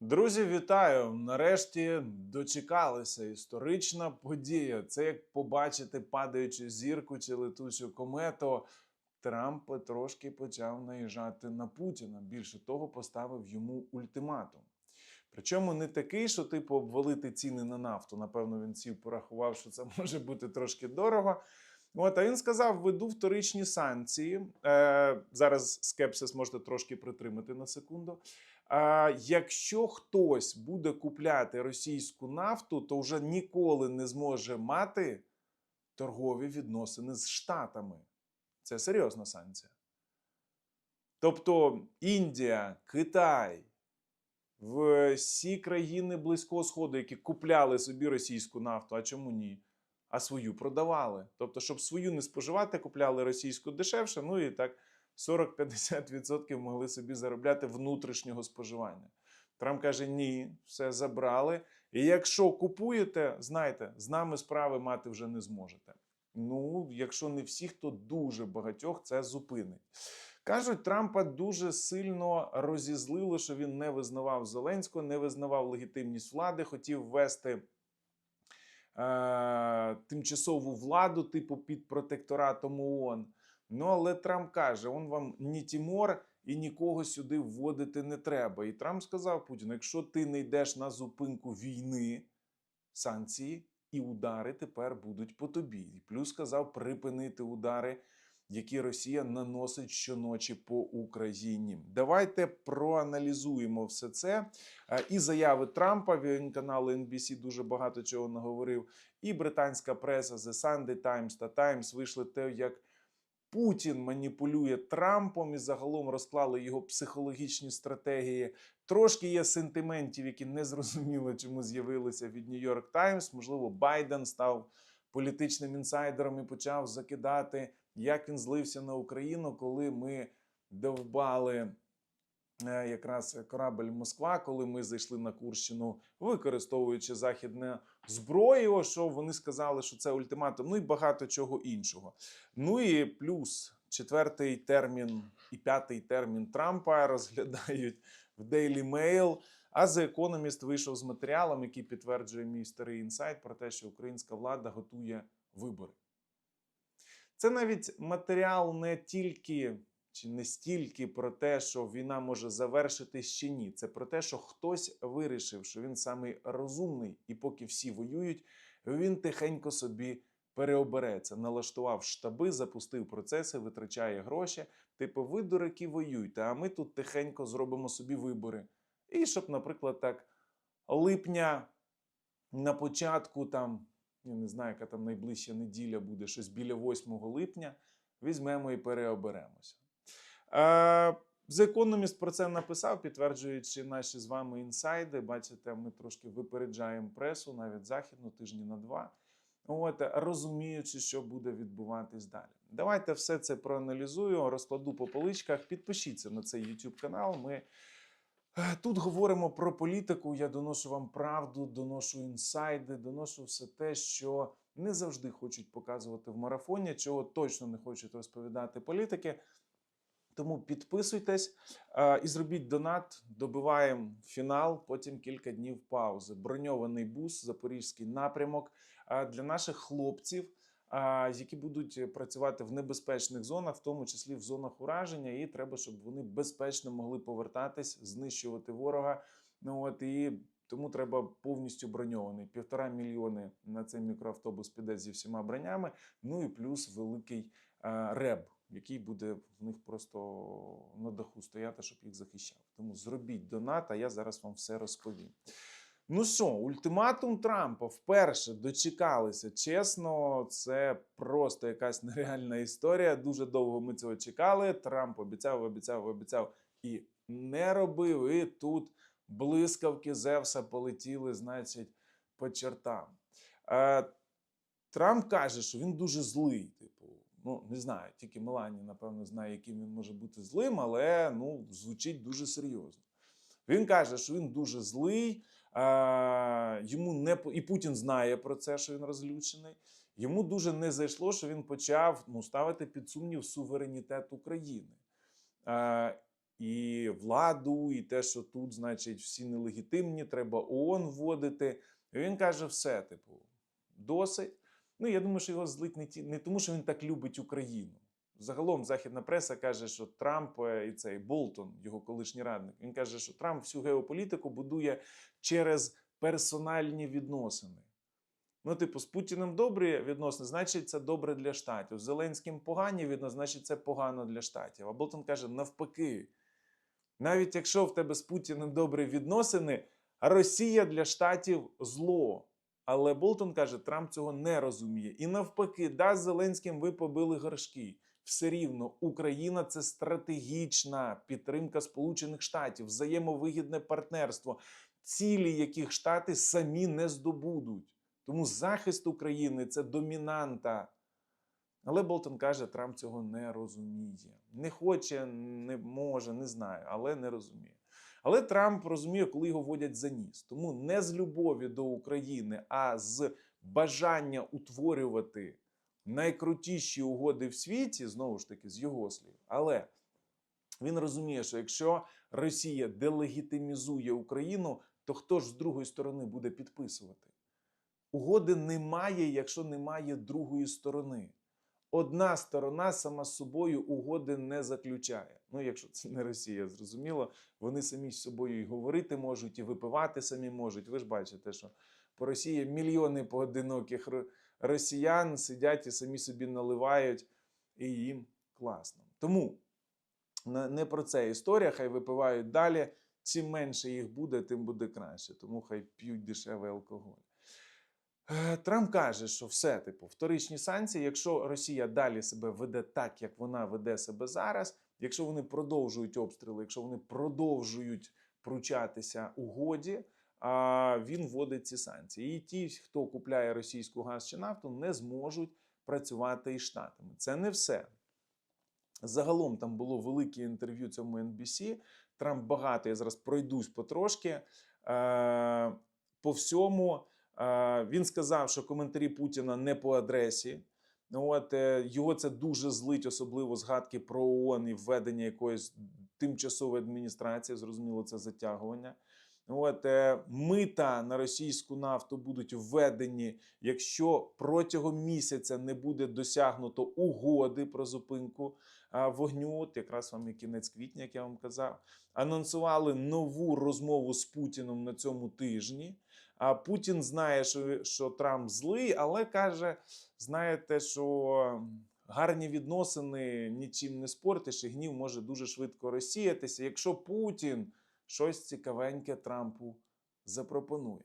Друзі, вітаю! Нарешті дочекалися історична подія. Це як побачити падаючу зірку чи летучу комету. Трамп потрошки почав наїжджати на Путіна. Більше того, поставив йому ультиматум. Причому не такий, що типу обвалити ціни на нафту. Напевно, він сів порахував, що це може бути трошки дорого. От, а він сказав: веду вторичні санкції. Е, зараз скепсис можете трошки притримати на секунду. Якщо хтось буде купляти російську нафту, то вже ніколи не зможе мати торгові відносини з Штатами. Це серйозна санкція. Тобто Індія, Китай, всі країни Близького Сходу, які купляли собі російську нафту, а чому ні? А свою продавали. Тобто, щоб свою не споживати, купляли російську дешевше, ну і так 40-50% могли собі заробляти внутрішнього споживання. Трамп каже: ні, все забрали. І якщо купуєте, знайте, з нами справи мати вже не зможете. Ну, якщо не всіх, то дуже багатьох це зупинить. Кажуть, Трампа дуже сильно розізлило, що він не визнавав Зеленського, не визнавав легітимність влади, хотів ввести е- тимчасову владу, типу під протекторатом ООН. Ну, але Трамп каже: он вам ні Тімор і нікого сюди вводити не треба. І Трамп сказав Путіну: якщо ти не йдеш на зупинку війни, санкції і удари тепер будуть по тобі. І плюс сказав припинити удари, які Росія наносить щоночі по Україні. Давайте проаналізуємо все це. Е, І заяви Трампа. Він каналу NBC дуже багато чого наговорив. І британська преса The Sunday Times та Times вийшли те, як. Путін маніпулює Трампом і загалом розклали його психологічні стратегії. Трошки є сентиментів, які не зрозуміло, чому з'явилися від Нью-Йорк Таймс. Можливо, Байден став політичним інсайдером і почав закидати, як він злився на Україну, коли ми довбали. е, Якраз корабель Москва, коли ми зайшли на Курщину, використовуючи західне зброю, що вони сказали, що це ультиматум, ну і багато чого іншого. Ну і плюс четвертий термін і п'ятий термін Трампа розглядають в Daily Mail. А The Economist вийшов з матеріалом, який підтверджує мій старий інсайт про те, що українська влада готує вибори. Це навіть матеріал не тільки чи не стільки про те, що війна може завершитись чи ні. Це про те, що хтось вирішив, що він самий розумний, і поки всі воюють, він тихенько собі переобереться, налаштував штаби, запустив процеси, витрачає гроші. Типу, ви, дураки, воюйте, а ми тут тихенько зробимо собі вибори. І щоб, наприклад, так, липня на початку, там, я не знаю, яка там найближча неділя буде, щось біля 8 липня, візьмемо і переоберемося. Е, The Economist про це написав, підтверджуючи наші з вами інсайди. Бачите, ми трошки випереджаємо пресу, навіть західну тижні на два. От, розуміючи, що буде відбуватись далі. Давайте все це проаналізую, розкладу по поличках. Підпишіться на цей YouTube канал. Ми е, тут говоримо про політику. Я доношу вам правду, доношу інсайди, доношу все те, що не завжди хочуть показувати в марафоні, чого точно не хочуть розповідати політики. Тому підписуйтесь е, і зробіть донат. Добиваємо фінал, потім кілька днів паузи. Броньований бус, запорізький напрямок е, для наших хлопців, е, які будуть працювати в небезпечних зонах, в тому числі в зонах ураження. І треба, щоб вони безпечно могли повертатись, знищувати ворога. Ну от і тому треба повністю броньований. Півтора мільйони на цей мікроавтобус піде зі всіма бронями. Ну і плюс великий реб який буде в них просто на даху стояти, щоб їх захищав. Тому зробіть донат, а я зараз вам все розповім. Ну що, ультиматум Трампа вперше дочекалися. Чесно, це просто якась нереальна історія. Дуже довго ми цього чекали. Трамп обіцяв, обіцяв, обіцяв і не робив. І тут блискавки Зевса полетіли, значить, по чертам. Е, Трамп каже, що він дуже злий. Типу, ну не знаю, тільки Мелані, напевно, знає, яким він може бути злим, але ну, звучить дуже серйозно. Він каже, що він дуже злий, а, йому не і Путін знає про це, що він розлючений. Йому дуже не зайшло, що він почав ну, ставити під сумнів суверенітет України. А, і владу, і те, що тут, значить, всі нелегітимні, треба ООН вводити. І він каже: все, типу, досить. Ну, я думаю, що його злить не, ті, не тому, що він так любить Україну. Загалом західна преса каже, що Трамп е, і цей Болтон, його колишній радник, він каже, що Трамп всю геополітику будує через персональні відносини. Ну, типу, з Путіним добрі відносини, значить, це добре для штатів. З Зеленським погані відносини, значить, це погано для штатів. А Болтон каже: навпаки, навіть якщо в тебе з Путіним добрі відносини, Росія для штатів зло. Але Болтон каже, Трамп цього не розуміє. І навпаки, да, з Зеленським ви побили горшки. Все рівно Україна це стратегічна підтримка Сполучених Штатів, взаємовигідне партнерство, цілі яких штати самі не здобудуть. Тому захист України це домінанта. Але Болтон каже, Трамп цього не розуміє. Не хоче, не може, не знаю, але не розуміє. Але Трамп розуміє, коли його водять за ніс. Тому не з любові до України, а з бажання утворювати найкрутіші угоди в світі, знову ж таки, з його слів. Але він розуміє, що якщо Росія делегітимізує Україну, то хто ж з другої сторони буде підписувати? Угоди немає, якщо немає другої сторони. Одна сторона сама собою угоди не заключає. Ну, якщо це не Росія, зрозуміло, вони самі з собою і говорити можуть, і випивати самі можуть. Ви ж бачите, що по Росії мільйони поодиноких росіян сидять і самі собі наливають, і їм класно. Тому не про це історія, хай випивають далі. Чим менше їх буде, тим буде краще. Тому хай п'ють дешевий алкоголь. Е, Трамп каже, що все, типу, вторичні санкції, якщо Росія далі себе веде так, як вона веде себе зараз, якщо вони продовжують обстріли, якщо вони продовжують пручатися угоді, а він вводить ці санкції. І ті, хто купляє російську газ чи нафту, не зможуть працювати із штатами. Це не все. Загалом там було велике інтерв'ю цьому NBC. Трамп багато, я зараз пройдусь потрошки. Е, по всьому він сказав, що коментарі Путіна не по адресі. От е, його це дуже злить, особливо згадки про ООН і введення якоїсь тимчасової адміністрації. Зрозуміло, це затягування. От е, мита на російську нафту будуть введені, якщо протягом місяця не буде досягнуто угоди про зупинку вогню. От якраз вам і кінець квітня, як я вам казав, анонсували нову розмову з Путіном на цьому тижні. А Путін знає, що, що Трамп злий, але каже: знаєте, що гарні відносини нічим не спортиш, і гнів може дуже швидко розсіятися. Якщо Путін щось цікавеньке Трампу запропонує.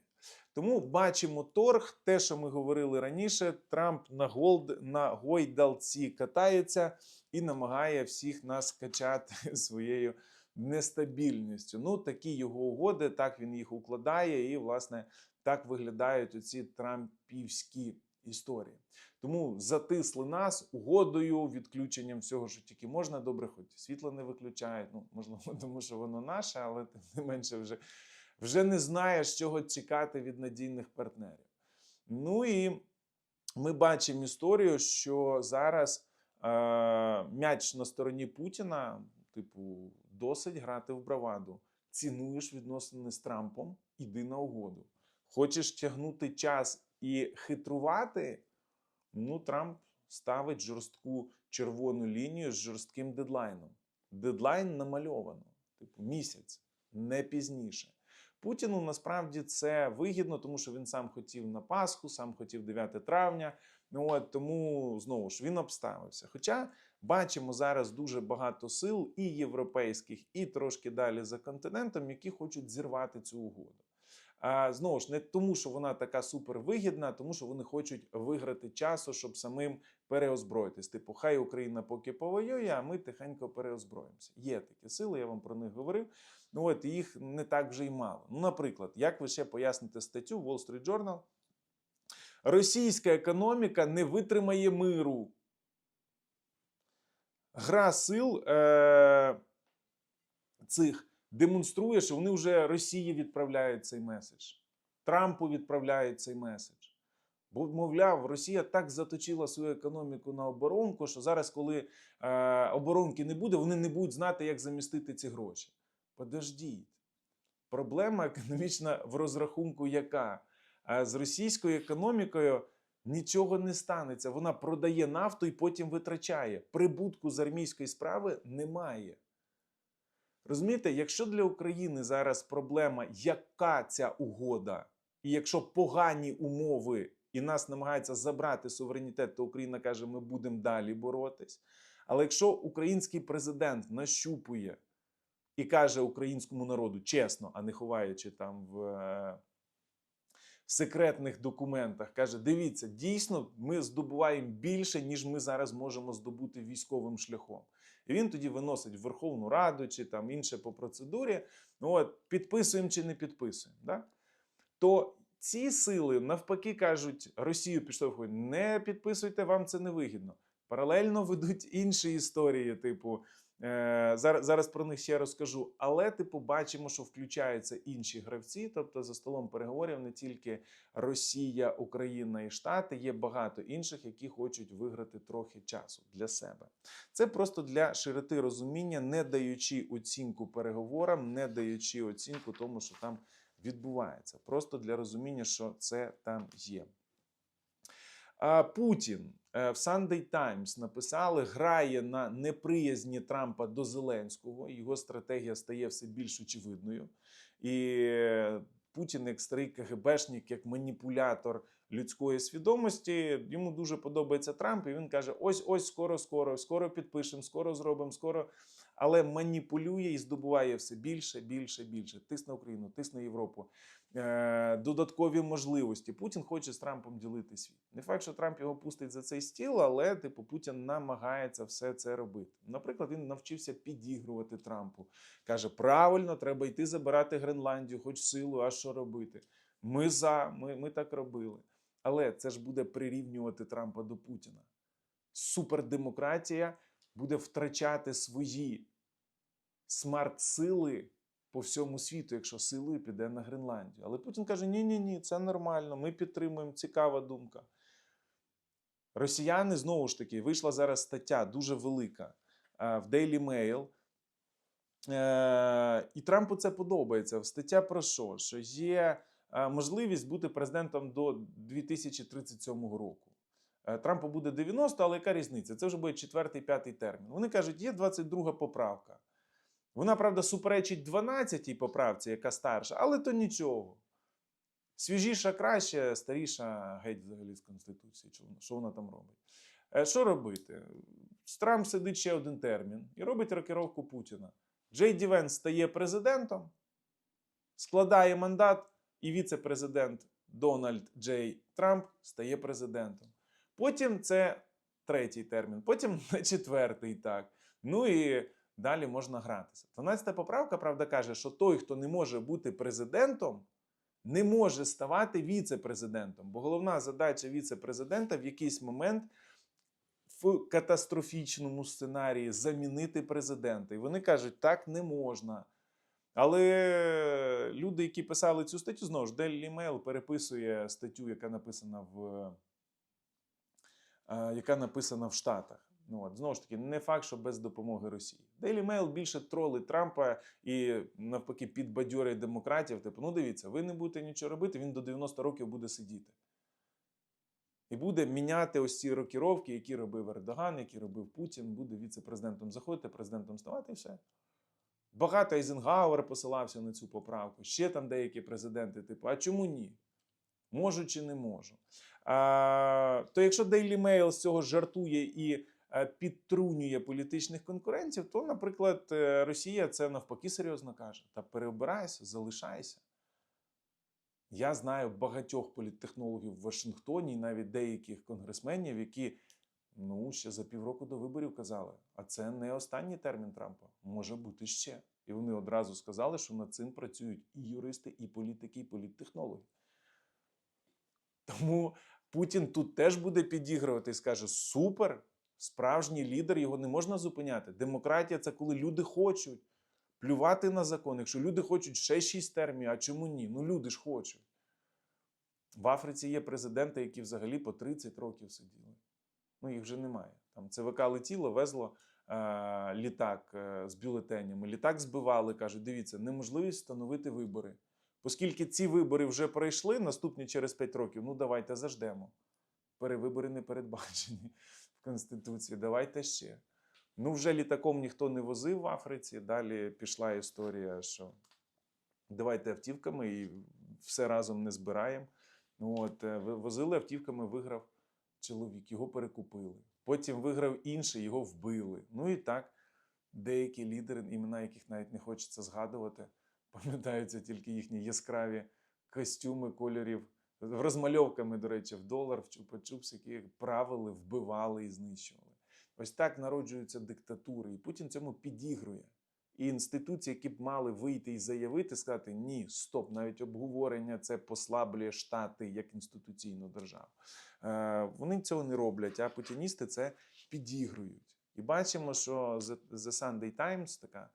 Тому бачимо торг, те, що ми говорили раніше. Трамп на голд на гойдалці катається і намагає всіх нас качати своєю нестабільністю. Ну, такі його угоди, так він їх укладає, і, власне, так виглядають оці трампівські історії. Тому затисли нас угодою, відключенням всього, що тільки можна. Добре, хоч світло не виключають. Ну, можливо, тому що воно наше, але тим не менше вже, вже не знаєш, чого чекати від надійних партнерів. Ну і ми бачимо історію, що зараз е, м'яч на стороні Путіна, типу, досить грати в браваду. Цінуєш відносини з Трампом, іди на угоду. Хочеш тягнути час і хитрувати. Ну, Трамп ставить жорстку червону лінію з жорстким дедлайном. Дедлайн намальовано, типу місяць, не пізніше. Путіну насправді це вигідно, тому що він сам хотів на Пасху, сам хотів 9 травня. Ну от тому знову ж він обставився. Хоча бачимо зараз дуже багато сил і європейських, і трошки далі за континентом, які хочуть зірвати цю угоду. А знову ж не тому, що вона така супервигідна, а тому що вони хочуть виграти часу, щоб самим переозброїтись. Типу, хай Україна поки повоює, а ми тихенько переозброїмося. Є такі сили, я вам про них говорив. Ну от їх не так вже й мало. Ну, наприклад, як ви ще поясните статтю Wall Street Journal? Російська економіка не витримає миру. Гра сил е- цих демонструє, що вони вже Росії відправляють цей меседж, Трампу відправляють цей меседж. Бо, мовляв, Росія так заточила свою економіку на оборонку, що зараз, коли е, оборонки не буде, вони не будуть знати, як замістити ці гроші. Подождіть. Проблема економічна в розрахунку яка? З російською економікою нічого не станеться. Вона продає нафту і потім витрачає. Прибутку з армійської справи немає. Розумієте, якщо для України зараз проблема, яка ця угода, і якщо погані умови і нас намагаються забрати суверенітет, то Україна каже, ми будемо далі боротись. Але якщо український президент нащупує і каже українському народу чесно, а не ховаючи там в е, секретних документах, каже: дивіться, дійсно, ми здобуваємо більше, ніж ми зараз можемо здобути військовим шляхом. І він тоді виносить в Верховну Раду чи там інше по процедурі. Ну от підписуємо чи не підписуємо. Да? То ці сили навпаки кажуть, Росію підштовхують, не підписуйте, вам це не вигідно. Паралельно ведуть інші історії, типу. Е, зараз, зараз про них ще розкажу. Але, типу, бачимо, що включаються інші гравці. Тобто, за столом переговорів не тільки Росія, Україна і Штати, є багато інших, які хочуть виграти трохи часу для себе. Це просто для широти розуміння, не даючи оцінку переговорам, не даючи оцінку тому, що там відбувається. Просто для розуміння, що це там є. Путін в Sunday Times написали, грає на неприязні Трампа до Зеленського. Його стратегія стає все більш очевидною. І е, Путін, як старий КГБшник, як маніпулятор людської свідомості, йому дуже подобається Трамп. І він каже: ось, ось, скоро, скоро, скоро підпишемо, скоро зробимо, скоро. Але маніпулює і здобуває все більше, більше, більше. Тисне Україну, тисне Європу. Е, додаткові можливості. Путін хоче з Трампом ділити світ. Не факт, що Трамп його пустить за цей стіл, але типу Путін намагається все це робити. Наприклад, він навчився підігрувати Трампу. Каже: правильно, треба йти забирати Гренландію, хоч силу, а що робити? Ми за, ми, ми так робили. Але це ж буде прирівнювати Трампа до Путіна. Супердемократія буде втрачати свої смарт-сили по всьому світу, якщо силою піде на Гренландію. Але Путін каже: ні, ні, це нормально, ми підтримуємо, цікава думка. Росіяни знову ж таки вийшла зараз стаття дуже велика е, в Daily Mail. Е, І Трампу це подобається. Стаття про що? Що є е, можливість бути президентом до 2037 року. Трампу буде 90, але яка різниця? Це вже буде четвертий, п'ятий термін. Вони кажуть, є 22 поправка. Вона, правда, суперечить 12-й поправці, яка старша, але то нічого. Свіжіша краще, старіша геть взагалі з Конституції. Що вона, там робить? Е, Що робити? Трамп сидить ще один термін і робить рокировку Путіна. Джей Ді Венс стає президентом, складає мандат, і віце-президент Дональд Джей Трамп стає президентом. Потім це третій термін, потім на четвертий так. Ну і далі можна гратися. 12 поправка, правда, каже, що той, хто не може бути президентом, не може ставати віце-президентом. Бо головна задача віце-президента в якийсь момент в катастрофічному сценарії замінити президента. І вони кажуть, так не можна. Але люди, які писали цю статтю, знову ж Daily Mail переписує статтю, яка написана в, е, яка написана в Штатах. Ну, от, знову ж таки, не факт, що без допомоги Росії. Daily Mail більше тролить Трампа і навпаки підбадьорить демократів. Типу, ну дивіться, ви не будете нічого робити, він до 90 років буде сидіти. І буде міняти ось ці рокіровки, які робив Ердоган, які робив Путін, буде віце-президентом заходити, президентом ставати і все. Багато Ейзенгауер посилався на цю поправку. Ще там деякі президенти, типу, а чому ні? Можу чи не можу. А, То якщо Daily Mail з цього жартує і підтрунює політичних конкурентів, то, наприклад, е, Росія це навпаки серйозно каже: та переобирайся, залишайся. Я знаю багатьох політтехнологів в Вашингтоні, навіть деяких конгресменів, які ну, ще за півроку до виборів казали, а це не останній термін Трампа, може бути ще. І вони одразу сказали, що над цим працюють і юристи, і політики, і політтехнологи. Тому Путін тут теж буде підігрувати і скаже: супер, справжній лідер, його не можна зупиняти. Демократія це коли люди хочуть плювати на закон. Якщо люди хочуть ще шість термінів, а чому ні? Ну люди ж хочуть. В Африці є президенти, які взагалі по 30 років сиділи. Ну, їх вже немає. Там ЦВК летіло, везло е, літак е, з бюлетенями. Літак збивали, кажуть, дивіться, неможливість встановити вибори. Оскільки ці вибори вже пройшли, наступні через 5 років, ну давайте заждемо. Перевибори не передбачені Конституції. Давайте ще. Ну, вже літаком ніхто не возив в Африці. Далі пішла історія, що давайте автівками і все разом не збираємо. Ну, От, е, возили автівками, виграв чоловік, його перекупили. Потім виграв інший, його вбили. Ну і так, деякі лідери, імена яких навіть не хочеться згадувати, пам'ятаються тільки їхні яскраві костюми кольорів, розмальовками, до речі, в долар, в чупа-чупс, які правили, вбивали і знищували. Ось так народжуються диктатури, і Путін цьому підігрує. І інституції, які б мали вийти і заявити, сказати ні, стоп, навіть обговорення це послаблює штати як інституційну державу. Е, вони цього не роблять, а путіністи це підігрують. І бачимо, що The Sunday Times, така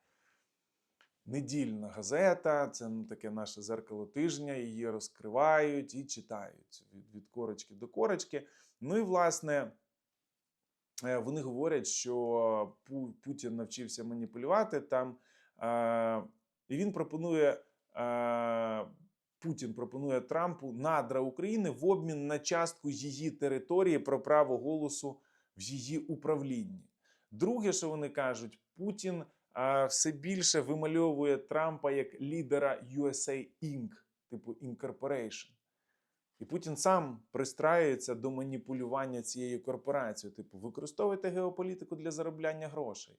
недільна газета, це ну, таке наше зеркало тижня, її розкривають і читають від, від корочки до корочки. Ну і власне. Е, Вони говорять, що Путін навчився маніпулювати там, і він пропонує Путін пропонує Трампу надра України в обмін на частку її території про право голосу в її управлінні. Друге, що вони кажуть, Путін все більше вимальовує Трампа як лідера USA Inc., типу Incorporation. І Путін сам пристраюється до маніпулювання цією корпорацією. Типу, використовуйте геополітику для заробляння грошей.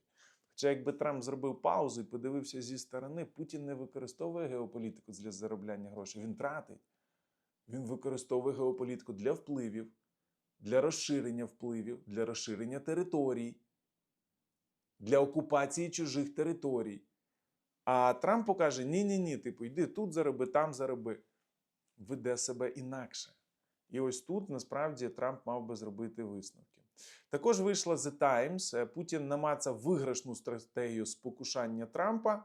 Хоча, якби Трамп зробив паузу і подивився зі сторони, Путін не використовує геополітику для заробляння грошей. Він тратить. Він використовує геополітику для впливів, для розширення впливів, для розширення територій, для окупації чужих територій. А Трамп покаже: ні-ні ні, типу, йди тут зароби, там зароби веде себе інакше. І ось тут насправді Трамп мав би зробити висновки. Також вийшла The Times. Е, Путін намацав виграшну стратегію спокушання Трампа.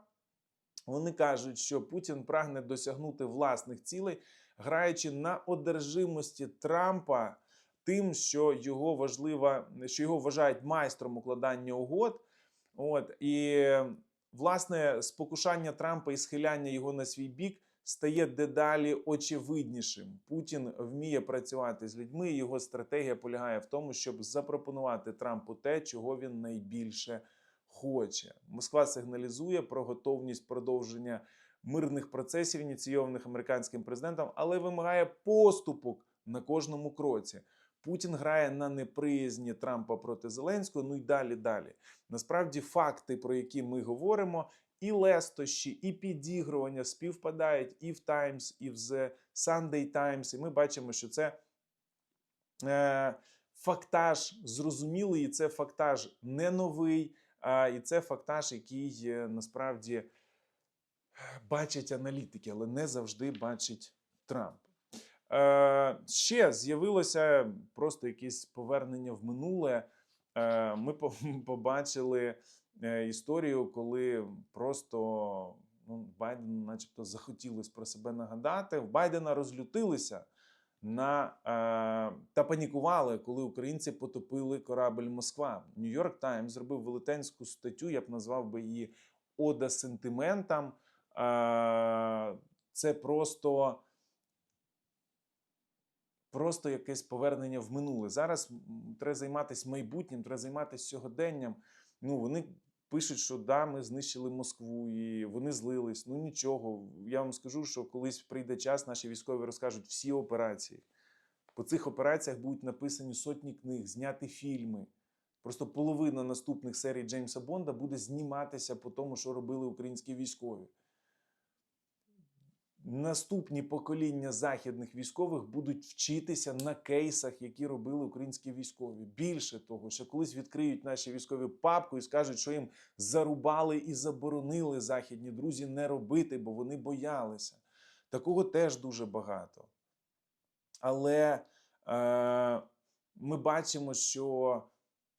Вони кажуть, що Путін прагне досягнути власних цілей, граючи на одержимості Трампа тим, що його важлива, що його вважають майстром укладання угод. От і власне спокушання Трампа і схиляння його на свій бік стає дедалі очевиднішим. Путін вміє працювати з людьми. Його стратегія полягає в тому, щоб запропонувати Трампу те, чого він найбільше хоче. Москва сигналізує про готовність продовження мирних процесів, ініційованих американським президентом, але вимагає поступок на кожному кроці. Путін грає на неприязні Трампа проти Зеленського. Ну і далі далі. Насправді, факти, про які ми говоримо, і лестощі, і підігрування співпадають і в Times, і в The Sunday Times. І ми бачимо, що це е, фактаж зрозумілий, і це фактаж не новий, а і це фактаж, який е, насправді бачать аналітики, але не завжди бачить Трамп. Е, ще з'явилося просто якесь повернення в минуле. Е, ми побачили е, історію, коли просто ну, Байдену, начебто, захотілось про себе нагадати. В Байдена розлютилися на е, та панікували, коли українці потопили корабль Москва. Нью-Йорк Таймс зробив велетенську статтю. Я б назвав би її Ода сентиментам. Е, це просто. Просто якесь повернення в минуле. Зараз треба займатися майбутнім, треба займатися сьогоденням. Ну, вони пишуть, що да, ми знищили Москву, і вони злились. Ну нічого. Я вам скажу, що колись прийде час, наші військові розкажуть всі операції. По цих операціях будуть написані сотні книг, зняті фільми. Просто половина наступних серій Джеймса Бонда буде зніматися по тому, що робили українські військові. Наступні покоління західних військових будуть вчитися на кейсах, які робили українські військові. Більше того, що колись відкриють наші військові папку і скажуть, що їм зарубали і заборонили західні друзі не робити, бо вони боялися. Такого теж дуже багато. Але е, ми бачимо, що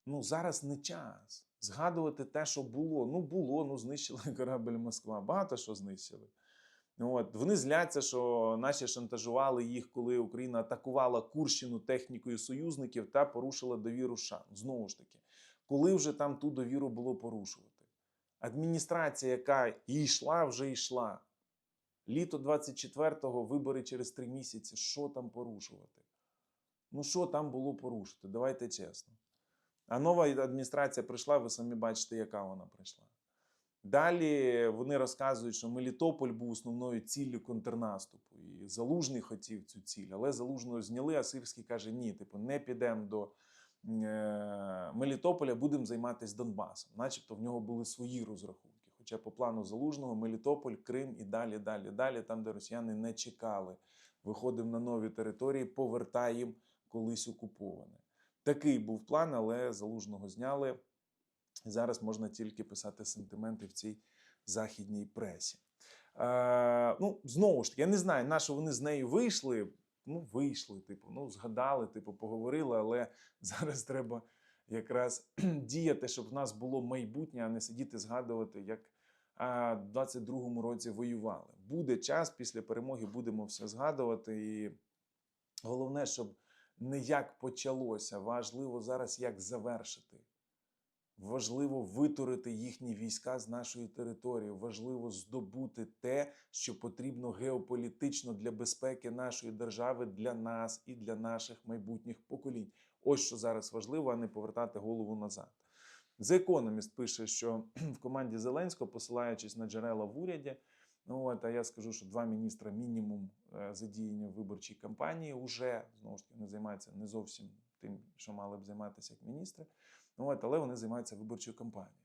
ну, зараз не час згадувати те, що було. Ну, було, ну знищили корабль Москва. Багато що знищили. От вони зляться, що наші шантажували їх, коли Україна атакувала Курщину технікою союзників та порушила довіру США. Знову ж таки, коли вже там ту довіру було порушувати? Адміністрація, яка йшла, вже йшла. Літо 24-го, вибори через три місяці. Що там порушувати? Ну, що там було порушити? Давайте чесно. А нова адміністрація прийшла, ви самі бачите, яка вона прийшла. Далі вони розказують, що Мелітополь був основною ціллю контрнаступу. І Залужний хотів цю ціль, але Залужного зняли, а Сирський каже: ні, типу, не підемо до е, Мелітополя, будемо займатися Донбасом. Начебто в нього були свої розрахунки. Хоча по плану Залужного Мелітополь, Крим і далі, далі, далі, там, де росіяни не чекали, виходив на нові території, повертає їм колись окуповане. Такий був план, але Залужного зняли. Зараз можна тільки писати сентименти в цій західній пресі. Е, ну, знову ж таки, я не знаю, на що вони з нею вийшли. Ну, вийшли, типу, ну, згадали, типу, поговорили, але зараз треба якраз діяти, щоб в нас було майбутнє, а не сидіти згадувати, як а, в 22-му році воювали. Буде час після перемоги, будемо все згадувати. І головне, щоб не як почалося, важливо зараз як завершити. Важливо витурити їхні війська з нашої території. Важливо здобути те, що потрібно геополітично для безпеки нашої держави, для нас і для наших майбутніх поколінь. Ось що зараз важливо, а не повертати голову назад. The Economist пише, що в команді Зеленського, посилаючись на джерела в уряді, ну от, а я скажу, що два міністра мінімум е, задіяні в виборчій кампанії вже знову ж таки не займаються не зовсім тим, що мали б займатися як міністри. Ну, от, але вони займаються виборчою кампанією.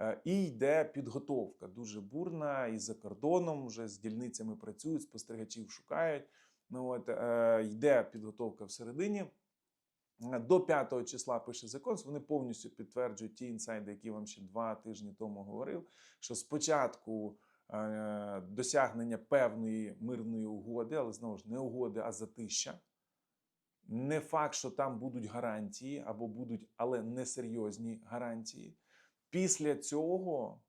Е, І йде підготовка дуже бурна, і за кордоном вже з дільницями працюють, спостерігачів шукають. Ну, от, е, йде підготовка всередині. Е, До 5 числа пише закон, вони повністю підтверджують ті інсайди, які вам ще два тижні тому говорив. Що спочатку е, досягнення певної мирної угоди, але знову ж не угоди, а затища. Не факт, що там будуть гарантії або будуть, але несерйозні гарантії. Після цього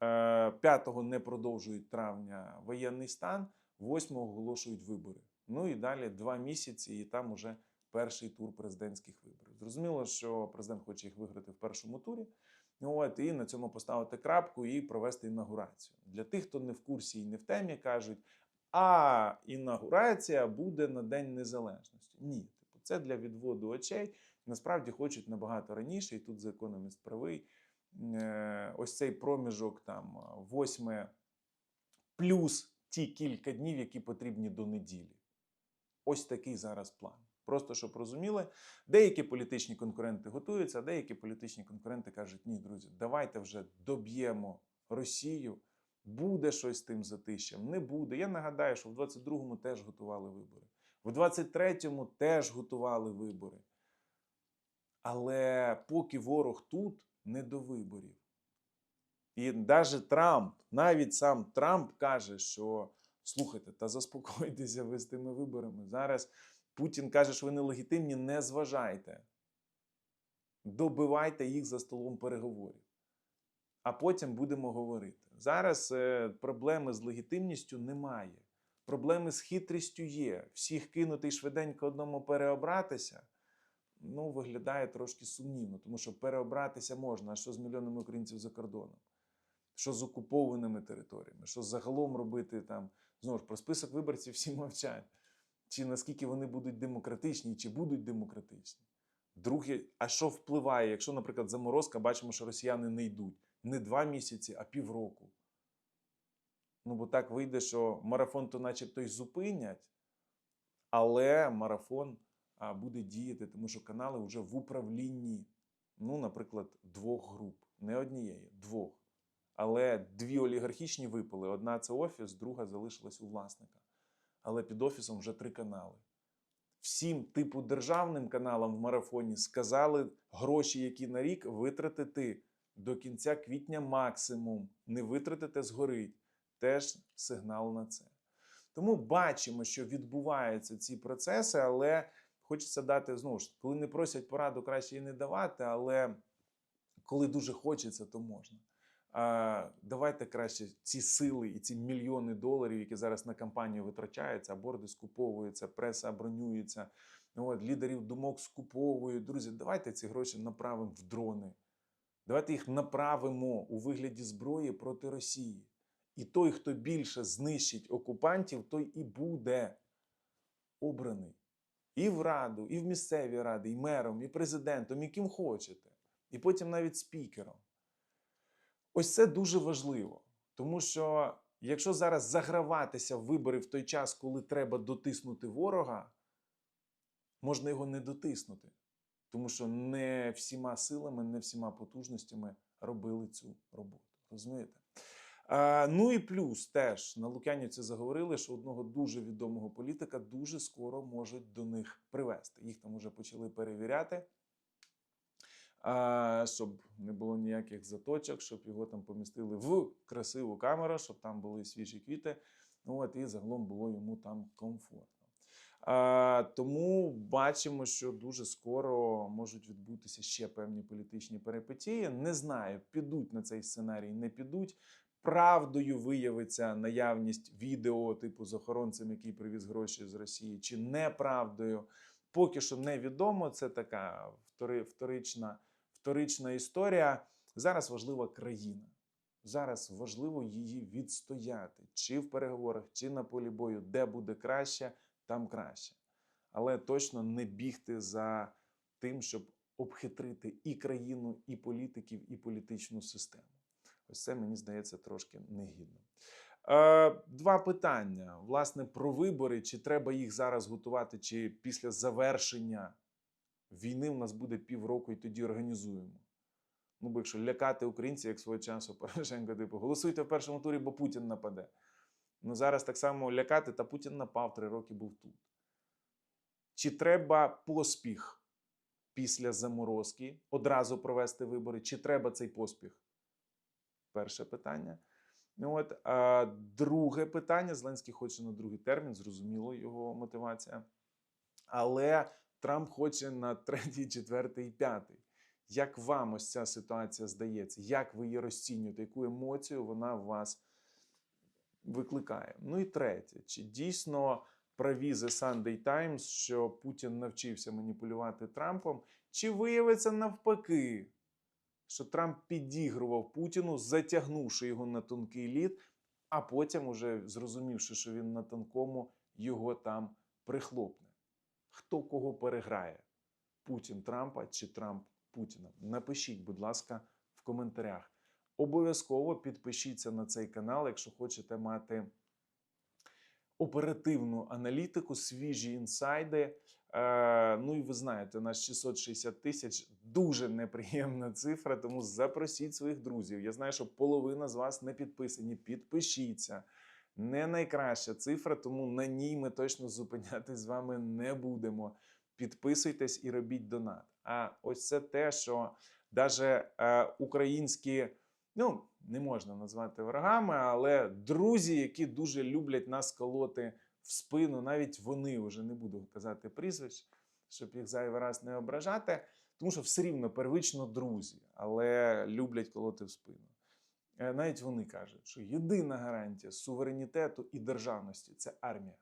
5-го не продовжують травня воєнний стан, 8-го оголошують вибори. Ну і далі два місяці, і там уже перший тур президентських виборів. Зрозуміло, що президент хоче їх виграти в першому турі. От, і на цьому поставити крапку і провести інаугурацію. Для тих, хто не в курсі і не в темі, кажуть, а інаугурація буде на День Незалежності. Ні, типу, це для відводу очей. Насправді хочуть набагато раніше, і тут за економіст правий. Е, Ось цей проміжок там 8 плюс ті кілька днів, які потрібні до неділі. Ось такий зараз план. Просто щоб розуміли, деякі політичні конкуренти готуються, а деякі політичні конкуренти кажуть: ні, друзі, давайте вже доб'ємо Росію. Буде щось з тим затищем, не буде. Я нагадаю, що в 22-му теж готували вибори, в 23-му теж готували вибори. Але поки ворог тут, не до виборів. І навіть Трамп, навіть сам Трамп каже, що слухайте, та заспокойтеся ви з тими виборами. Зараз Путін каже, що ви нелегітимні, не зважайте. Добивайте їх за столом переговорів. А потім будемо говорити. Зараз е, проблеми з легітимністю немає. Проблеми з хитрістю є. Всіх кинути і швиденько одному переобратися ну, виглядає трошки сумнівно, тому що переобратися можна. А що з мільйонами українців за кордоном? Що з окупованими територіями? Що загалом робити там? Знову ж про список виборців всі мовчать. Чи наскільки вони будуть демократичні, чи будуть демократичні? Друге, а що впливає, якщо, наприклад, заморозка, бачимо, що росіяни не йдуть не два місяці, а півроку. Ну, бо так вийде, що марафон то начебто й зупинять, але марафон буде діяти, тому що канали вже в управлінні, ну, наприклад, двох груп, не однієї, двох. Але дві олігархічні випали: одна це офіс, друга залишилась у власника. Але під офісом вже три канали. Всім, типу, державним каналам в марафоні сказали гроші, які на рік витратити до кінця квітня максимум. Не витратите згорить. Теж сигнал на це. Тому бачимо, що відбуваються ці процеси, але хочеться дати знову ж, коли не просять пораду, краще і не давати, але коли дуже хочеться, то можна. А, давайте краще ці сили і ці мільйони доларів, які зараз на кампанію витрачаються, аборди скуповуються, преса бронюється, от, лідерів думок скуповують. Друзі, давайте ці гроші направимо в дрони. Давайте їх направимо у вигляді зброї проти Росії. І той, хто більше знищить окупантів, той і буде обраний. І в раду, і в місцеві ради, і мером, і президентом, і ким хочете. І потім навіть спікером. Ось це дуже важливо. Тому що якщо зараз заграватися в вибори в той час, коли треба дотиснути ворога, можна його не дотиснути. Тому що не всіма силами, не всіма потужностями робили цю роботу. Розумієте? А, ну і плюс теж на Лук'янівці заговорили, що одного дуже відомого політика дуже скоро можуть до них привезти. Їх там вже почали перевіряти, а, щоб не було ніяких заточок, щоб його там помістили в красиву камеру, щоб там були свіжі квіти. От, і загалом було йому там комфортно. Тому бачимо, що дуже скоро можуть відбутися ще певні політичні перипетії. Не знаю, підуть на цей сценарій, не підуть. Правдою виявиться наявність відео типу з охоронцем, який привіз гроші з Росії, чи неправдою. Поки що невідомо. Це така вторична, вторична історія. Зараз важлива країна. Зараз важливо її відстояти чи в переговорах, чи на полі бою, де буде краще, там краще. Але точно не бігти за тим, щоб обхитрити і країну, і політиків, і політичну систему. Ось це мені здається трошки негідно. Е, два питання: власне, про вибори, чи треба їх зараз готувати, чи після завершення війни в нас буде півроку і тоді організуємо. Ну, бо якщо лякати українців, як свого часу Порошенко, типу, голосуйте в першому турі, бо Путін нападе. Ну зараз так само лякати, та Путін напав три роки був тут. Чи треба поспіх після заморозки одразу провести вибори? Чи треба цей поспіх? Перше питання. Ну, от, а, друге питання. Зеленський хоче на другий термін, зрозуміло його мотивація. Але Трамп хоче на третій, четвертий і п'ятий. Як вам ось ця ситуація здається? Як ви її розцінюєте? Яку емоцію вона в вас викликає? Ну і третє, чи дійсно праві The Sunday Times, що Путін навчився маніпулювати Трампом, чи виявиться навпаки, що Трамп підігрував Путіну, затягнувши його на тонкий лід, а потім, уже зрозумівши, що він на тонкому, його там прихлопне. Хто кого переграє? Путін Трампа чи Трамп Путіна? Напишіть, будь ласка, в коментарях. Обов'язково підпишіться на цей канал, якщо хочете мати оперативну аналітику, свіжі інсайди. Е, ну і ви знаєте, на 660 тисяч дуже неприємна цифра, тому запросіть своїх друзів. Я знаю, що половина з вас не підписані. Підпишіться. Не найкраща цифра, тому на ній ми точно зупинятись з вами не будемо. Підписуйтесь і робіть донат. А ось це те, що навіть е, українські, ну не можна назвати ворогами, але друзі, які дуже люблять нас колоти в спину, навіть вони вже не буду казати прізвищ, щоб їх зайвий раз не ображати, тому що все рівно первично друзі, але люблять колоти в спину. Е, Навіть вони кажуть, що єдина гарантія суверенітету і державності це армія,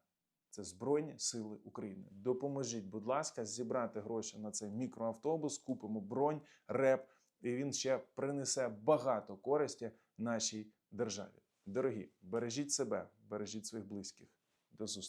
це Збройні Сили України. Допоможіть, будь ласка, зібрати гроші на цей мікроавтобус, купимо бронь, реп, і він ще принесе багато користі нашій державі. Дорогі, бережіть себе, бережіть своїх близьких. До зустрічі.